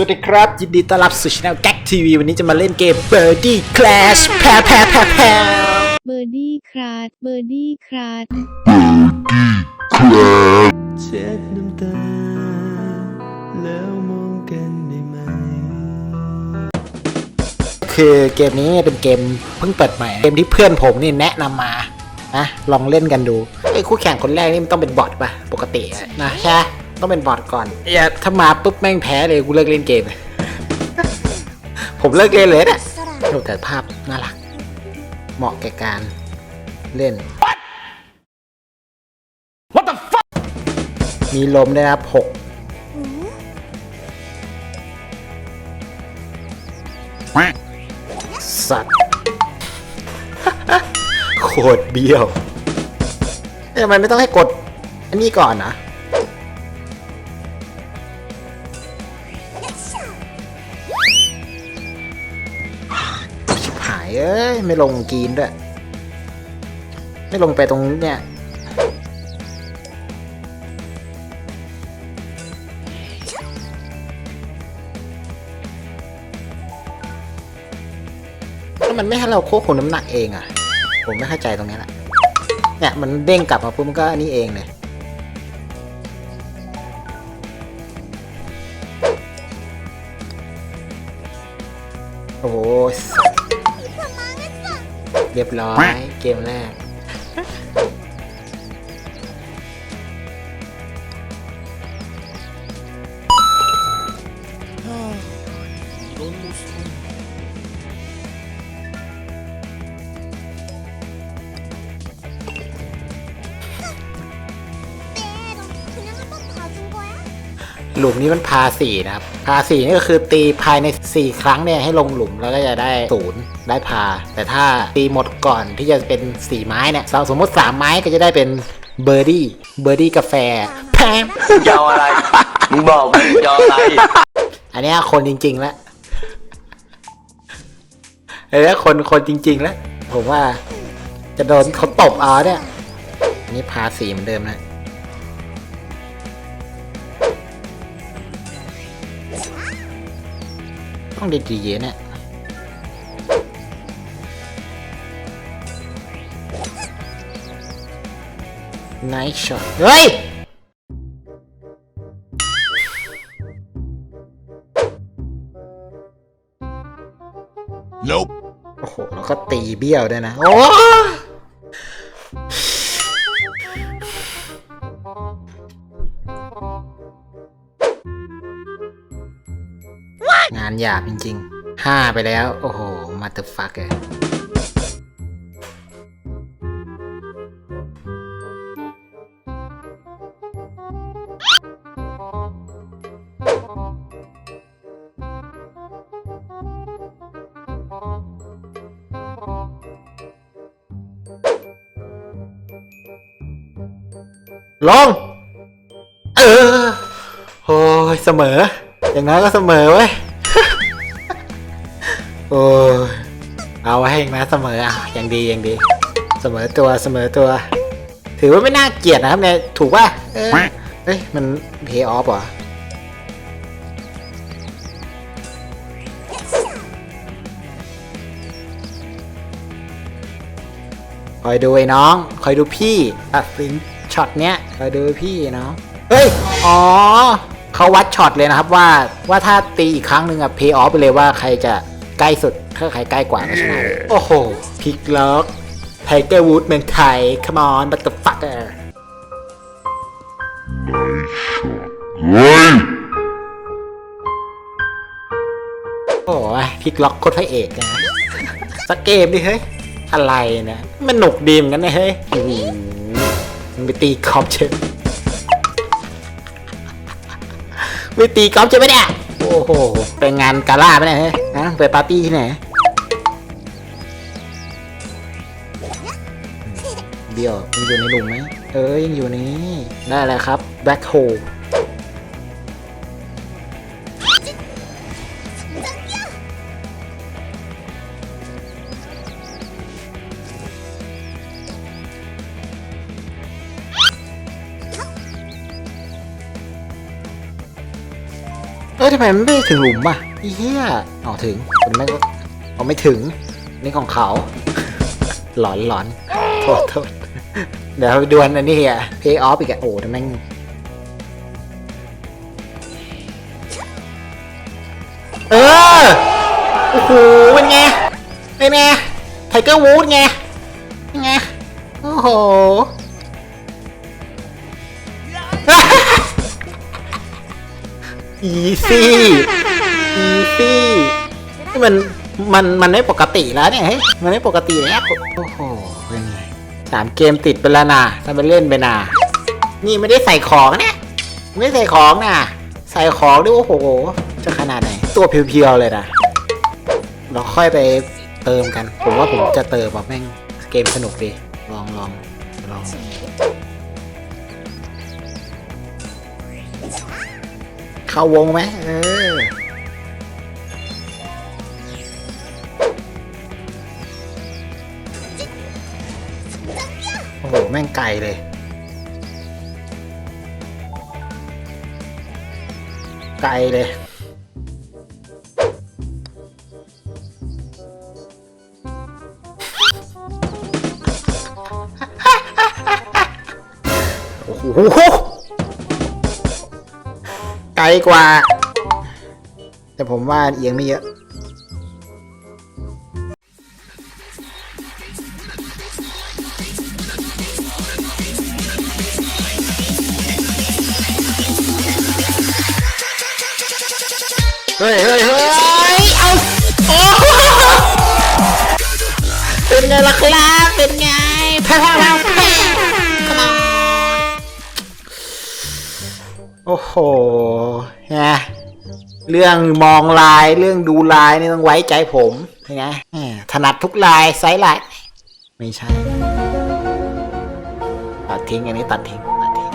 วัสดีครับ ยินดีต้อนรับสู่ช่องแก๊กทีวีวันนี้จะมาเล่นเกม Birdie Clash แพ้แพ้แพ้แพ้เบอร์ดี้คราดเบอร์ดี้คราดเช็ดน้ำตา แล้วมองกันได้ไหม คือเกมนี้เป็นเกมเพิ่งเปิดใหม่ เกมที่เพื่อนผมนี่แนะนำมานะลองเล่นกันดูไอ้คู่แข่งคนแรกนี่มันต้องเป็นบอทป่ะ ปกติอะนะใช่ปะ ต้องเป็นบอทก่อนอย่าถ้ามาปุ๊บแม่งแพ้เลยกูเลิกเล่นเกม ผมเลิกเล่นเลยนะโอ้แต่ภาพน่ารัก เหมาะแก่การเล่น What the fuck มีลมด้วยนะครับหกสัตว์โคตรเบี้ยวเอ้ยทำไมไม่ต้องให้กด อันนี้ก่อนนะ เอ้ยไม่ลงกรีนด้วยไม่ลงไปตรงเนี่ยแล้วมันไม่ให้เราควบคุมน้ำหนักเองอะ ผมไม่เข้าใจตรงนี้แหละเนี่ยมันเด้งกลับมาปุ๊บมันก็อันนี้เองเลยโอ้โห เรียบร้อย เกมแรก หลุมนี้มันพาสี่นะครับ พาสี่นี่ก็คือตีภายใน 4 ครั้งเนี่ยให้ลงหลุมแล้วก็จะได้ศูนย์ได้พา แต่ถ้าตีหมดก่อนที่จะเป็น4ไม้เนี่ยสมมติ 3 ไม้ก็จะได้เป็นเบอร์ดี้เบอร์ดี้กาแฟแพมยาวอะไรมึงบอกมึงยาวอะไร อันเนี้ยคนจริง ๆ แล้วอันเนี้ยคนคนจริง ๆ แล้ว ผมว่าจะโดนเขาตบเอาเนี่ยอันนี้พาสี่เหมือนเดิมนะ ต้องดีๆเนี่ยไนท์ช็อตเฮ้ย Nope โอ้โห แล้วก็ตีเบี้ยวด้วยนะ โอ้ งานหยาบจริงๆห้าไปแล้ว โอ้โห มาเตอร์ฟักเลยลง เออ โอ้ย เสมอ อย่างน้อยก็เสมอเว้ย โอ้เอาให้อีกนะเสมออะย่างดีย่างดี เสมอตัวเสมอตัว ถือว่าไม่น่าเกลียดนะครับเนี่ยถูกป่ะเออเฮ้ยมันเพย์ออฟเหรอคอยดูไอ้น้อง คอยดูพี่ตัดสินช็อตเนี้ย คอยดูพี่น้องเฮ้ย อ๋อ เขาวัดช็อตเลยนะครับว่า ว่าถ้าตีอีกครั้งหนึ่งอะเพย์ออฟไปเลยว่าใครจะ ใกล้สุดถ้าใครใกล้กว่าก็ชนะโอ้โหพิกล็อกไทเกอร์วูดเมืองไทย come on but the fucker โอ้ยพลิกล็อกโคตรพระเอกเลยนะสักเกมดิเฮ้ย อะไรเนะ มันหนุกดีเหมือนกันนะเฮ้ยโอ้โหมึงไปตีกอล์ฟเชฟไปตีกอล์ฟใช่ไหมเนี่ย โอ้โหไปงานกาล่าไหมเนี่ยเฮ้ยนะไปปาร์ตี้ที่ไหนเบี้ยวยังอยู่ในหลุมไหมเออยังอยู่นี่ได้แล้วครับแบ็คโฮ ทำไมมันไม่ถึงหลุมอะเหี้ยอ๋อถึงมันไม่ก็เอาไม่ถึง นี่ของเขา หลอนหลอนโทษโทษเดี๋ยวดวลอันนี้อะ pay off อีกอะโอ้แต่แม่งเออ โอ้โหเป็นไงเป็นไงไทเกอร์วูดไงเป็นไง โอ้โห อีซี่อีซี่นี่มันมันมันไม่ปกติแล้วเนี่ยเฮ้ยมันไม่ปกติแล้วโอ้โหเป็นไงสามเกมติดไปแล้วนะทำไปเล่นไปนะนี่ไม่ได้ใส่ของนะไม่ได้ใส่ของนะใส่ของด้วยโอ้โห จะขนาดไหน ตัวเพียวๆเลยนะเราค่อยไปเติมกัน ผมว่าผมจะเติมแบบแม่งเกมสนุกดี เข้าวงไหมเออโอ้โห แม่งไกลเลย ไกลเลยโอ้โห ไกลกว่า แต่ผมว่าเอียงไม่เยอะ เฮ้ยเฮ้ยเฮ้ยเอา โอ้โหเป็นไงล่ะครับ เป็นไงแพ้แพ้ โอ้โหไงเรื่องมองลายเรื่องดูลายนี่ต้องไว้ใจผมนไงถนัดทุกลายไซส์ลาย ไม่ใช่ ตัดทิ้งอันนี้ตัดทิ้งตัดทิ้ง